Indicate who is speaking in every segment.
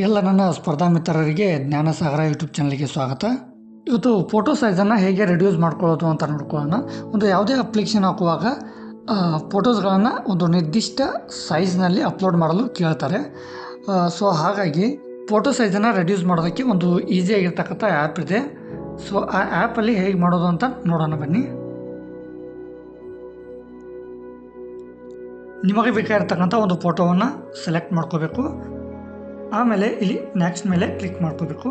Speaker 1: ಎಲ್ಲ ನನ್ನ ಸ್ಪರ್ಧಾ ಮಿತ್ರರಿಗೆ ಜ್ಞಾನಸಾಗರ ಯೂಟ್ಯೂಬ್ ಚಾನಲ್ಗೆ ಸ್ವಾಗತ. ಇವತ್ತು ಫೋಟೋ ಸೈಜನ್ನು ಹೇಗೆ ರೆಡ್ಯೂಸ್ ಮಾಡ್ಕೊಳ್ಳೋದು ಅಂತ ನೋಡ್ಕೊಳ್ಳೋಣ. ಒಂದು ಯಾವುದೇ ಅಪ್ಲಿಕೇಶನ್ ಹಾಕುವಾಗ ಫೋಟೋಸ್ಗಳನ್ನು ಒಂದು ನಿರ್ದಿಷ್ಟ ಸೈಜ್ನಲ್ಲಿ ಅಪ್ಲೋಡ್ ಮಾಡಲು ಕೇಳ್ತಾರೆ. ಸೊ ಹಾಗಾಗಿ ಫೋಟೋ ಸೈಜನ್ನು ರೆಡ್ಯೂಸ್ ಮಾಡೋದಕ್ಕೆ ಒಂದು ಈಸಿಯಾಗಿರ್ತಕ್ಕಂಥ ಆ್ಯಪ್ ಇದೆ. ಸೊ ಆ ಆ್ಯಪಲ್ಲಿ ಹೇಗೆ ಮಾಡೋದು ಅಂತ ನೋಡೋಣ ಬನ್ನಿ. ನಿಮಗೆ ಬೇಕಾಗಿರ್ತಕ್ಕಂಥ ಒಂದು ಫೋಟೋವನ್ನು ಸೆಲೆಕ್ಟ್ ಮಾಡ್ಕೋಬೇಕು. ಆಮೇಲೆ ಇಲ್ಲಿ ನೆಕ್ಸ್ಟ್ ಮೇಲೆ ಕ್ಲಿಕ್ ಮಾಡ್ಕೋಬೇಕು.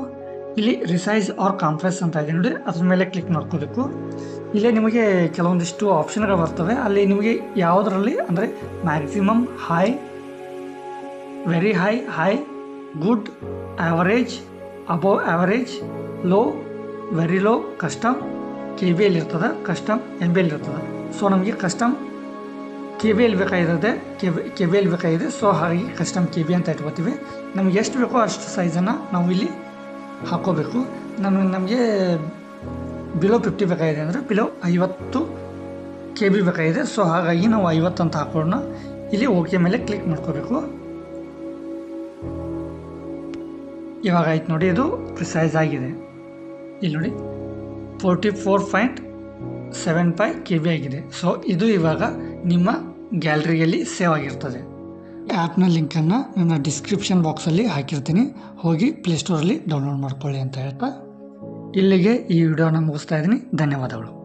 Speaker 1: ಇಲ್ಲಿ ರಿಸೈಜ್ ಆರ್ ಕಾಂಪ್ರೆಸ್ ಅಂತ ಇದೆ ನೋಡಿ, ಅದ್ರ ಮೇಲೆ ಕ್ಲಿಕ್ ಮಾಡ್ಕೋಬೇಕು. ಇಲ್ಲೇ ನಿಮಗೆ ಕೆಲವೊಂದಿಷ್ಟು ಆಪ್ಷನ್ಗಳು ಬರ್ತವೆ. ಅಲ್ಲಿ ನಿಮಗೆ ಯಾವುದರಲ್ಲಿ ಅಂದರೆ maximum high very high high good average above average low very low custom K B L ಇರ್ತದೆ ಕಸ್ಟಮ್ ಎಂ ಬಿ ಎಲ್ ಇರ್ತದೆ. ಸೊ ನಮಗೆ ಕಸ್ಟಮ್ ಕೆ ಬಿ ಎಲ್ ಬೇಕಾಗಿರುತ್ತೆ ಕೆ ಬೇಕಾಗಿದೆ ಸೊ ಹಾಗಾಗಿ ಕಸ್ಟಮ್ ಕೆ ವಿ ಅಂತ ಇಟ್ಕೋತೀವಿ. ನಮ್ಗೆ ಎಷ್ಟು ಬೇಕೋ ಅಷ್ಟು ಸೈಜನ್ನು ನಾವು ಇಲ್ಲಿ ಹಾಕೋಬೇಕು ನಮಗೆ ನಮಗೆ ಬಿಲೋ ಫಿಫ್ಟಿ ಬೇಕಾಗಿದೆ ಅಂದರೆ ಬಿಲೋ ಐವತ್ತು ಕೆ ಬಿ ಬೇಕಾಗಿದೆ ಸೊ ಹಾಗಾಗಿ ನಾವು ಐವತ್ತು ಅಂತ ಹಾಕೋಣ ಇಲ್ಲಿ ಓಕೆ ಮೇಲೆ ಕ್ಲಿಕ್ ಮಾಡ್ಕೋಬೇಕು. ಇವಾಗ ಆಯ್ತು ನೋಡಿ, ಇದು ಪ್ರಿಸೈಸ್ ಆಗಿದೆ. ಇಲ್ಲಿ ನೋಡಿ forty four point seven five K B ಆಗಿದೆ. ಸೊ ಇದು ಇವಾಗ ನಿಮ್ಮ ಗ್ಯಾಲರಿಯಲ್ಲಿ ಸೇವ್ ಆಗಿರ್ತದೆ. ಆ್ಯಪ್ನ ಲಿಂಕನ್ನು ನನ್ನ ಡಿಸ್ಕ್ರಿಪ್ಷನ್ ಬಾಕ್ಸಲ್ಲಿ ಹಾಕಿರ್ತೀನಿ. ಹೋಗಿ ಪ್ಲೇಸ್ಟೋರಲ್ಲಿ ಡೌನ್ಲೋಡ್ ಮಾಡ್ಕೊಳ್ಳಿ ಅಂತ ಹೇಳ್ತಾ ಇಲ್ಲಿಗೆ ಈ ವಿಡಿಯೋನ ಮುಗಿಸ್ತಾ ಇದ್ದೀನಿ. ಧನ್ಯವಾದಗಳು.